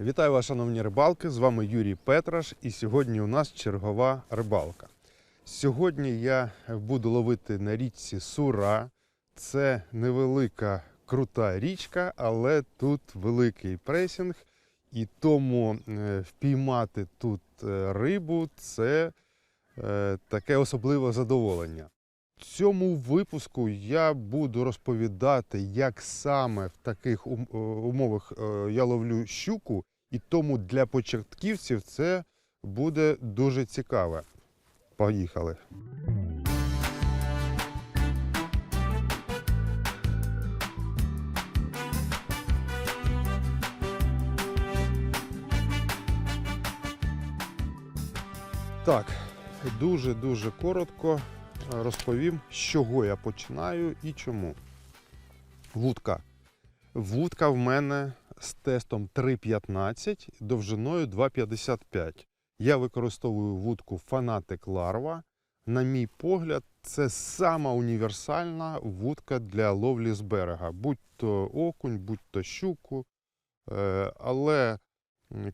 Вітаю вас, шановні рибалки! З вами Юрій Петраш, і сьогодні у нас чергова рибалка. Сьогодні я буду ловити на річці Сура. Це невелика крута річка, але тут великий пресінг, і тому е, впіймати тут е, рибу це е, таке особливе задоволення. В цьому випуску я буду розповідати, як саме в таких е, умовах е, я ловлю щуку, і тому для початківців це буде дуже цікаво. Поїхали. Так, дуже-дуже коротко розповім, з чого я починаю і чому. Вудка. Вудка в мене з тестом 3,15 довжиною 2,55. Я використовую вудку Fanatic Larva. На мій погляд, це сама універсальна вудка для ловлі з берега, будь то окунь, будь то щуку. Е, Але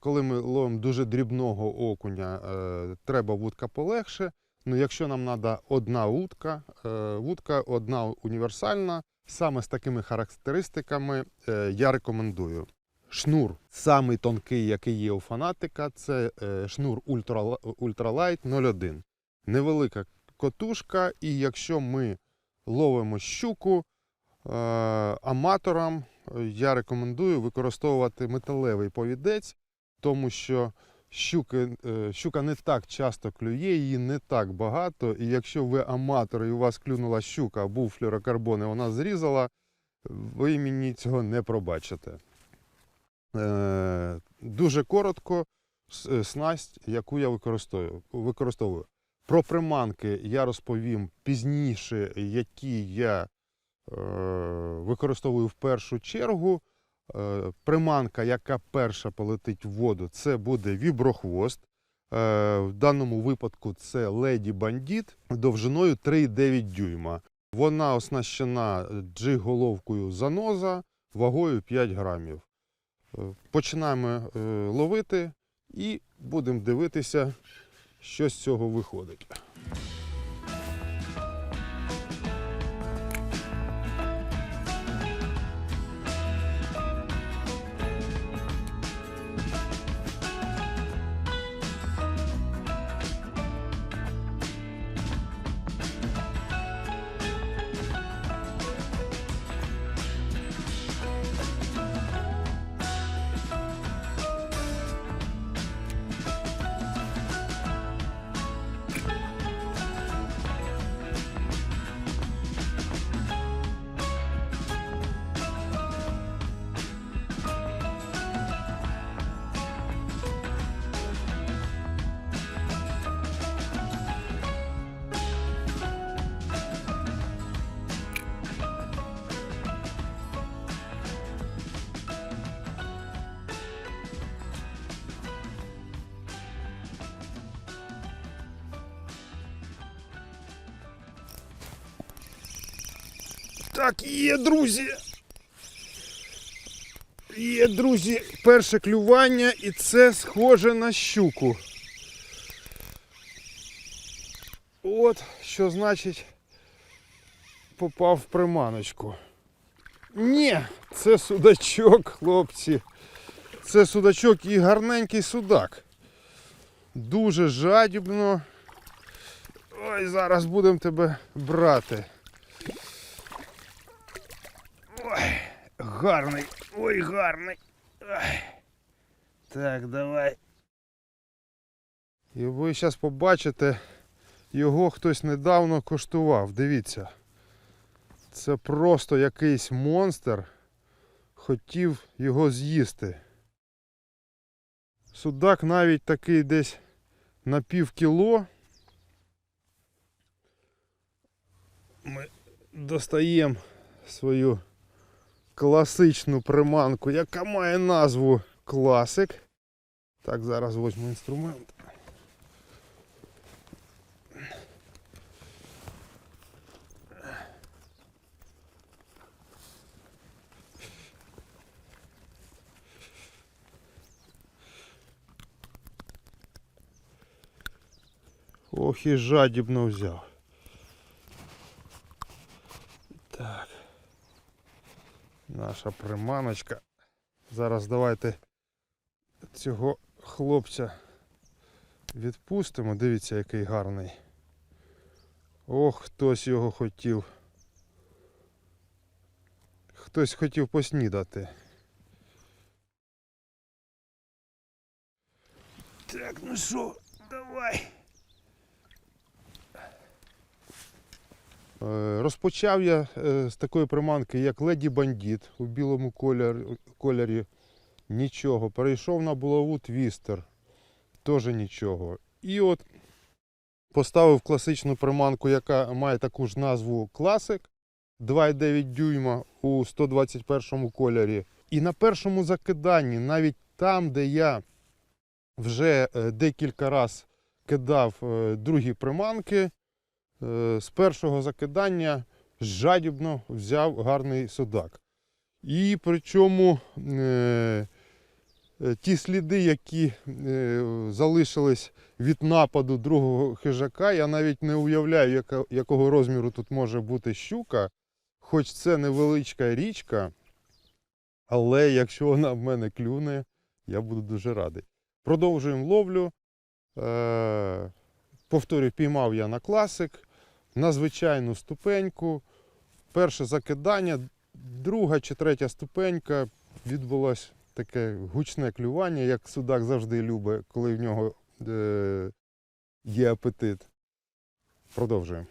коли ми ловимо дуже дрібного окуня, е, треба вудка полегше. Ну, якщо нам треба одна вудка, е, вудка одна універсальна, саме з такими характеристиками е, я рекомендую. Шнур самий тонкий, який є у фанатика, це е, шнур Ultralight 01. Невелика котушка, і якщо ми ловимо щуку е, аматорам, е, я рекомендую використовувати металевий повідець, тому що щуки, е, щука не так часто клює, її не так багато. І якщо ви аматор і у вас клюнула щука, був флюрокарбон і вона зрізала, ви мені цього не пробачите. Е, дуже коротко е, снасть, яку я використовую. Про приманки я розповім пізніше, які я використовую в першу чергу. Е, приманка, яка перша полетить в воду, це буде віброхвост. Е, в даному випадку це Леді Бандіт довжиною 3,9 дюйма. Вона оснащена джиг-головкою заноза вагою 5 грамів. Е, Починаємо е, ловити і будемо дивитися, що з цього виходить. Так, є, друзі. Є, друзі, перше клювання, і це схоже на щуку. От, що значить попав в приманочку. Ні, це судачок, хлопці. Це судачок і гарненький судак. Дуже жадібно. Ой, зараз будемо тебе брати. Ой, гарний, ой, гарний. Так, давай. І ви зараз побачите, його хтось недавно коштував. Дивіться. Це просто якийсь монстр хотів його з'їсти. Судак навіть такий десь на пів кіло. Ми достаємо свою класичну приманку, яка має назву класик. Так, зараз возьму інструмент. Ох і жадібно взяв. Так. Наша приманочка. Зараз давайте цього хлопця відпустимо. Дивіться, який гарний. Ох, хтось його хотів. Хтось хотів поснідати. Так, ну що, давай. Розпочав я е, з такої приманки, як Леді Бандіт у білому кольорі. Нічого. Перейшов на булаву твістер. Теж нічого. І от поставив класичну приманку, яка має таку ж назву Classic 2,9 дюйма у 121 кольорі. І на першому закиданні, навіть там, де я вже е, декілька разів кидав е, другі приманки, е, з першого закидання жадібно взяв гарний судак. І причому е, е, ті сліди, які е, залишились від нападу другого хижака, я навіть не уявляю, якого розміру тут може бути щука. Хоч це невеличка річка, але якщо вона в мене клюне, я буду дуже радий. Продовжуємо ловлю. Е, повторюю, піймав я на класик, на звичайну ступеньку. Перше закидання, друга чи третя ступенька відбулось таке гучне клювання, як судак завжди любить, коли в нього е, є апетит. Продовжуємо.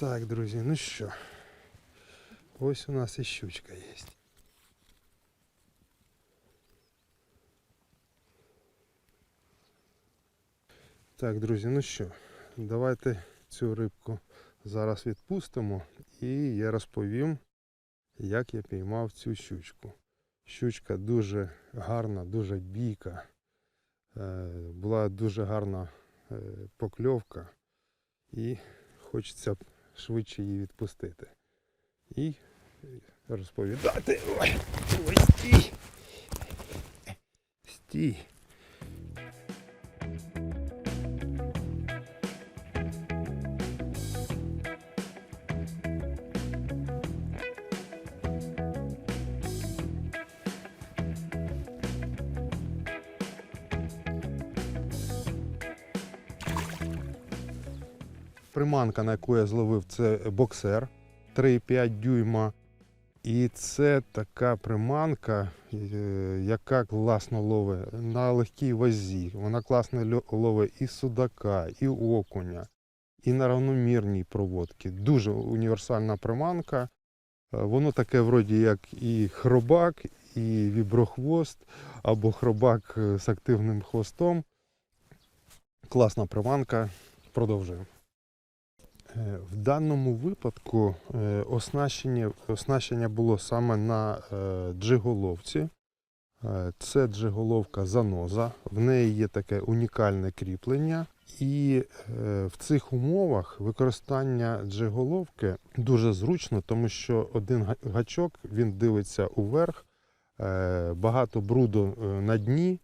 Так, друзі, ну що, ось у нас і щучка є. Так, друзі, ну що, давайте цю рибку зараз відпустимо і я розповім, як я піймав цю щучку. Щучка дуже гарна, дуже бійка. Е, Була дуже гарна е, покльовка і хочеться швидше її відпустити. І розповідати. Ой, ой, стій! Стій! Приманка, на яку я зловив, це боксер 3,5 дюйма. І це така приманка, е, яка класно ловить на легкій вазі. Вона класно ловить і судака, і окуня, і на равномірній проводці. Дуже універсальна приманка. Е, Воно таке вроді як і хробак, і віброхвост, або хробак е, з активним хвостом. Класна приманка. Продовжуємо. Е, В даному випадку е, оснащення, оснащення було саме на е, джиголовці. Це джиголовка заноза, в неї є таке унікальне кріплення. І в цих умовах використання джиголовки дуже зручно, тому що один гачок він дивиться уверх, багато бруду на дні.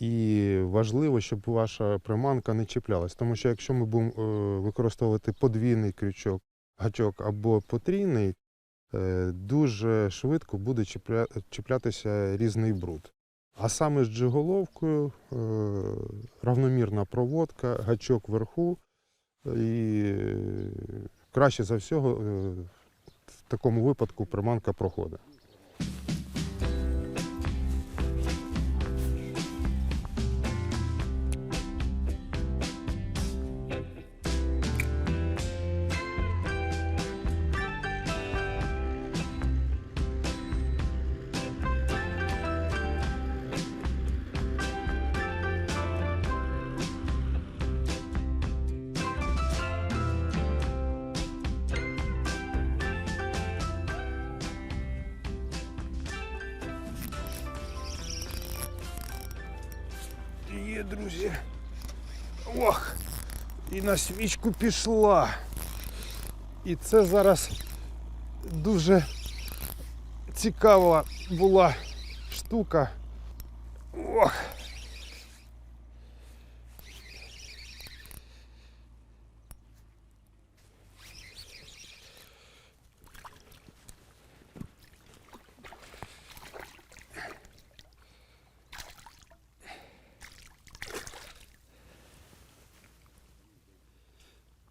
І важливо, щоб ваша приманка не чіплялась. Тому що якщо ми будемо е, використовувати подвійний крючок, гачок або потрійний, е, дуже швидко буде чіплятися різний бруд. А саме з джиголовкою е, равномірна проводка, гачок вверху. І краще за всього в такому випадку приманка проходить. Є, друзі. Ох! І на свічку пішла. І це зараз дуже цікава була штука. Ох!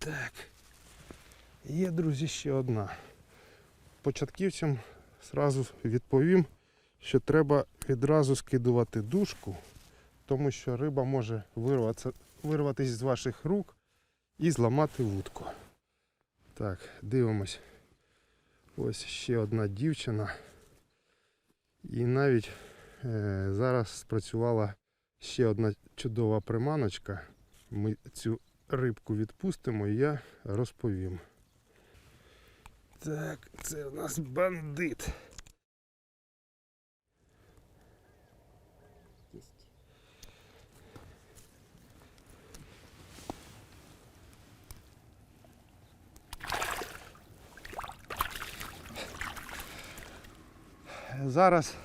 Так. Є, друзі, ще одна. Початківцям зразу відповім, що треба відразу скидувати дужку, тому що риба може вирватися, вирватися з ваших рук і зламати вудку. Так, дивимось. Ось ще одна дівчина. І навіть е, зараз спрацювала ще одна чудова приманочка. Ми цю рибку відпустимо і я розповім. Так, це у нас бандит. Зараз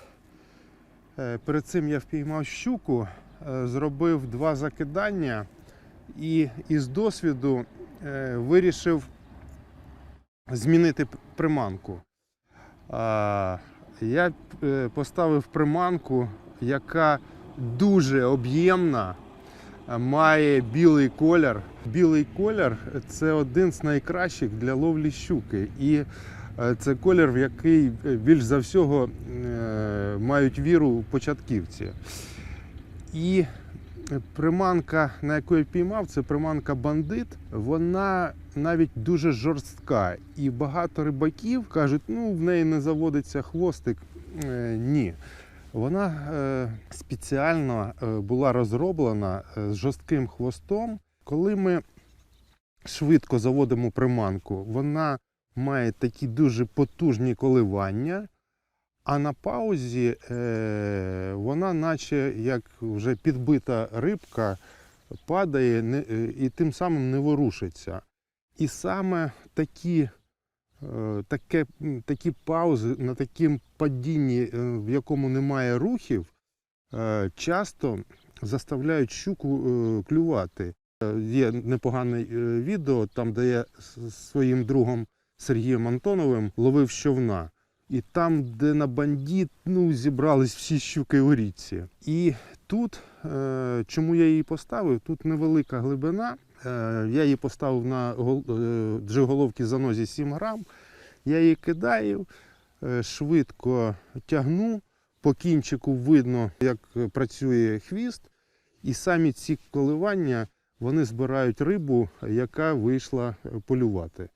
е, перед цим я впіймав щуку, е, зробив два закидання і із досвіду е, вирішив змінити приманку. Я е, поставив приманку, яка дуже об'ємна, має білий колір. Білий колір це один з найкращих для ловлі щуки. І е, це колір, в який е, більш за всього мають віру початківці. І приманка, на яку я піймав, це приманка бандит. Вона навіть дуже жорстка. І багато рибаків кажуть, ну в неї не заводиться хвостик. Е, ні. Вона е, спеціально е, була розроблена е, з жорстким хвостом. Коли ми швидко заводимо приманку, вона має такі дуже потужні коливання. А на паузі е, вона, наче як вже підбита рибка, падає не, е, і тим самим не ворушиться. І саме такі, е, таке, такі паузи на такому падінні, е, в якому немає рухів, е, часто заставляють щуку е, клювати. Е, Є непогане відео, там, де я з своїм другом Сергієм Антоновим ловив щовна. І там, де на бандіт, ну, зібрались всі щуки у річці. І тут, е, чому я її поставив? Тут невелика глибина. Е, я її поставив на е, джиголовки за нозі 7 грам. Я її кидаю, швидко тягну. По кінчику видно, як працює хвіст. І самі ці коливання вони збирають рибу, яка вийшла полювати.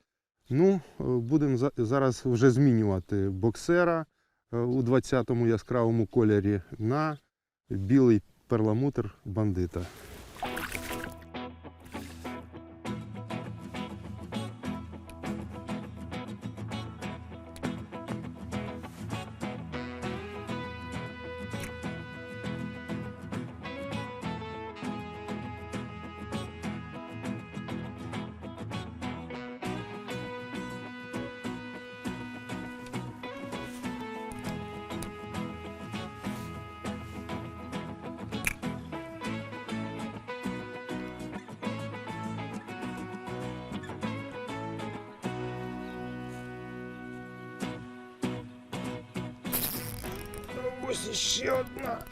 Ну, будемо зараз вже змінювати боксера е, у 20-му яскравому кольорі на білий перламутр бандита. Ось ще одна.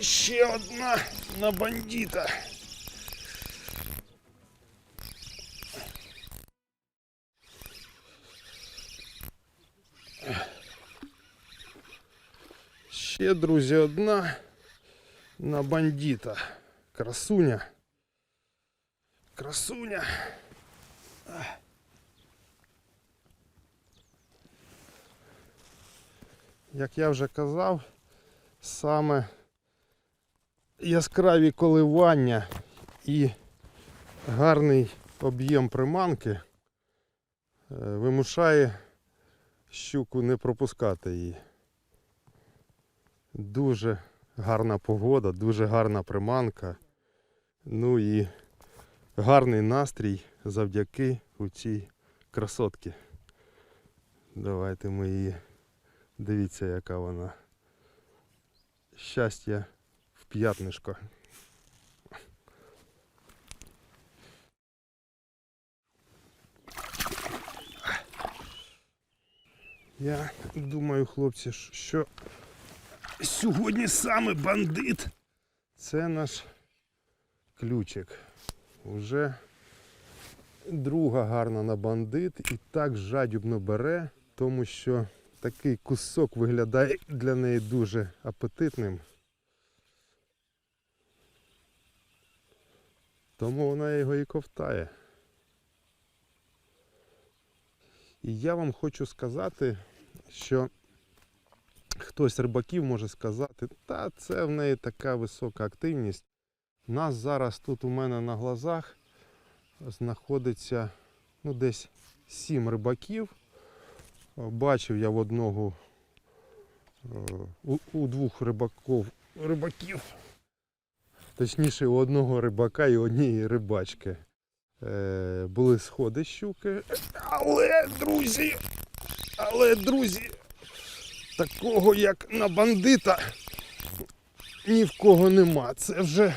Ще одна на бандита. Ще, друзі, одна на бандита. Красуня. Красуня. Як я вже казав, саме яскраві коливання і гарний об'єм приманки е, вимушає щуку не пропускати її. Дуже гарна погода, дуже гарна приманка. Ну і гарний настрій завдяки у цій красотці. Давайте ми її. Дивіться, яка вона. Щастя в п'ятнишко. Я думаю, хлопці, що сьогодні саме бандит. Це наш ключик. Уже друга гарна на бандит і так жадібно бере, тому що такий кусок виглядає для неї дуже апетитним. Тому вона його і ковтає. І я вам хочу сказати, що хтось рибаків може сказати, та це в неї така висока активність. Нас зараз тут у мене на глазах знаходиться ну, десь сім рибаків. Бачив я в одного е, у, у двох рибаків, рибаків, точніше у одного рибака і однієї рибачки. Е, були сходи щуки. Але, друзі, але, друзі, такого як на бандита ні в кого нема. Це вже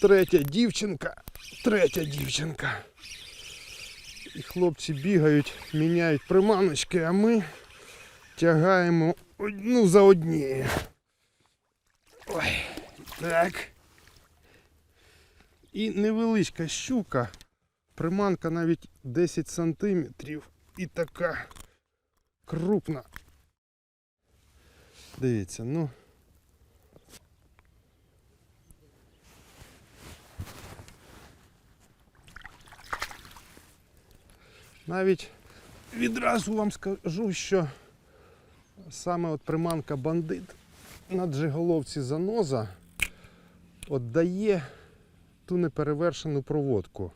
третя дівчинка. Третя дівчинка. І хлопці бігають, міняють приманочки, а ми тягаємо одну за однією. Ой, так. І невеличка щука. Приманка навіть 10 сантиметрів і така крупна. Дивіться, ну. Навіть відразу вам скажу, що саме от приманка бандит на джиголовці заноза от дає ту неперевершену проводку.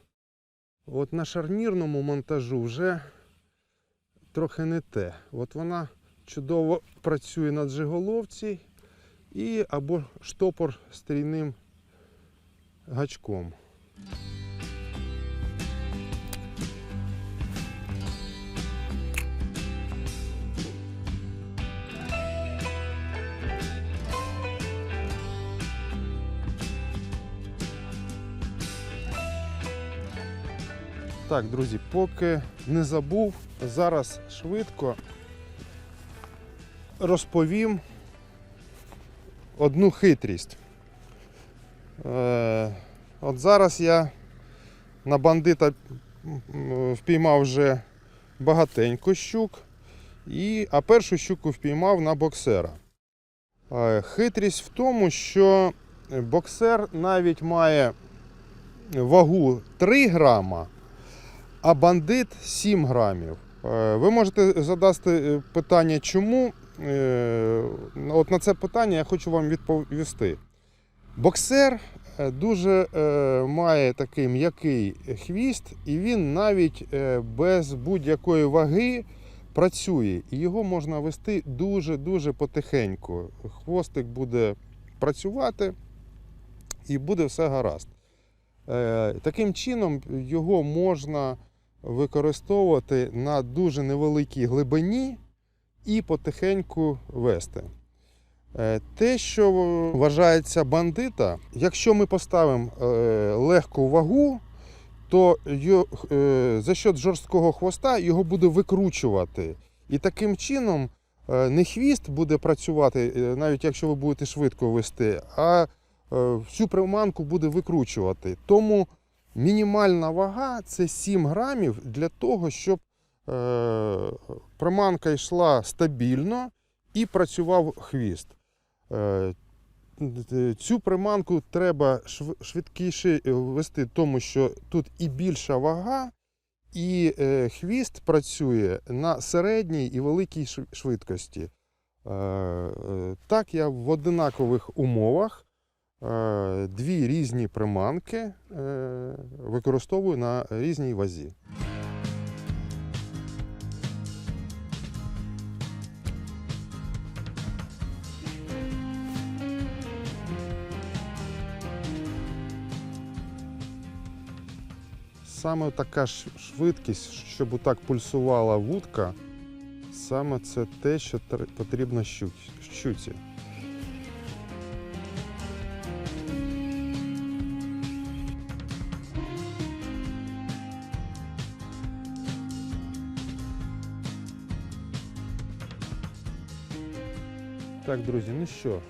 От на шарнірному монтажу вже трохи не те. От вона чудово працює на джиголовці і або штопор з трійним гачком. Так, друзі, поки не забув, зараз швидко розповім одну хитрість. Е, от зараз я на бандита впіймав вже багатенько щук, а першу щуку впіймав на боксера. Е, хитрість в тому, що боксер навіть має вагу 3 грама, а бандит 7 грамів. Е, Ви можете задати е, питання, чому? Е, От на це питання я хочу вам відповісти. Боксер дуже має такий м'який хвіст, і він навіть без будь-якої ваги працює. І його можна вести дуже-дуже потихеньку. Хвостик буде працювати і буде все гаразд. Таким чином його можна використовувати на дуже невеликій глибині і потихеньку вести. Е, Те, що вважається бандита, якщо ми поставимо е, легку вагу, то е, за счет жорсткого хвоста його буде викручувати. І таким чином не хвіст буде працювати, навіть якщо ви будете швидко вести, а всю приманку буде викручувати. Тому мінімальна вага це 7 грамів для того, щоб е, приманка йшла стабільно і працював хвіст. Е, Цю приманку треба швидкіше е, вести, тому що тут і більша вага, і е, хвіст працює на середній і великій швидкості. Е, Так, я в одинакових умовах дві різні приманки е, використовую на різній вазі. Саме така швидкість, щоб отак пульсувала вудка, саме це те, що тр- потрібно щу- щуці. Так, друзі, ну що,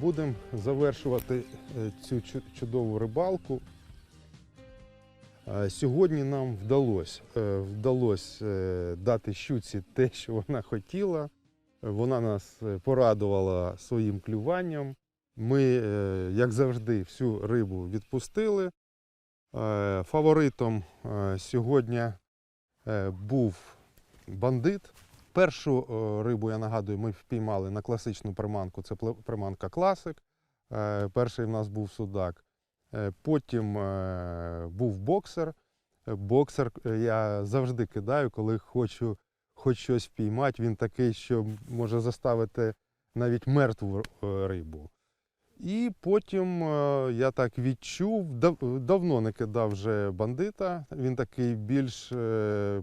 будемо завершувати е, цю чудову рибалку. Е, Сьогодні нам вдалося, е, вдалося е, дати щуці те, що вона хотіла. Е, Вона нас е, порадувала своїм клюванням. Ми, е, як завжди, всю рибу відпустили. Е, Фаворитом е, сьогодні е, був бандит. Першу е, рибу, я нагадую, ми впіймали на класичну приманку. Це приманка класик. Е, Перший в нас був судак. Е, Потім був боксер. Боксер я завжди кидаю, коли хочу хоч щось впіймати. Він такий, що може заставити навіть мертву рибу. І потім я так відчув, дав- давно не кидав вже бандита. Він такий більш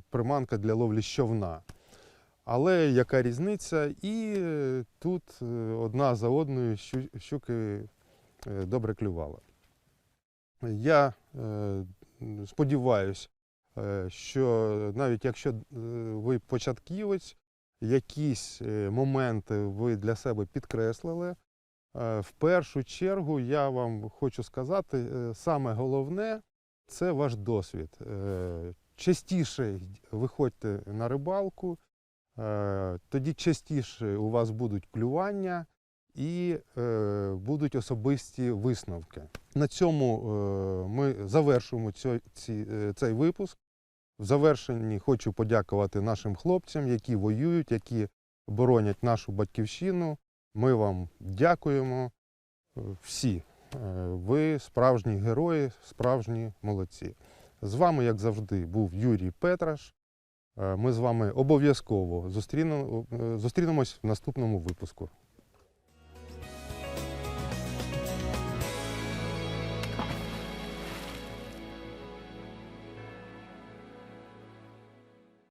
приманка для ловлі щовна. Але яка різниця? І е, тут е, одна за одною щуки е, добре клювали. Я сподіваюся, що навіть якщо ви початківець, якісь моменти ви для себе підкреслили. В першу чергу я вам хочу сказати, саме головне це ваш досвід. Частіше виходьте на рибалку, тоді частіше у вас будуть клювання і е, будуть особисті висновки. На цьому е, ми завершуємо е, цей випуск. В завершенні хочу подякувати нашим хлопцям, які воюють, які боронять нашу батьківщину. Ми вам дякуємо е, всі. Е, Ви справжні герої, справжні молодці. З вами, як завжди, був Юрій Петраш. Е, Ми з вами обов'язково е, зустрінемось в наступному випуску.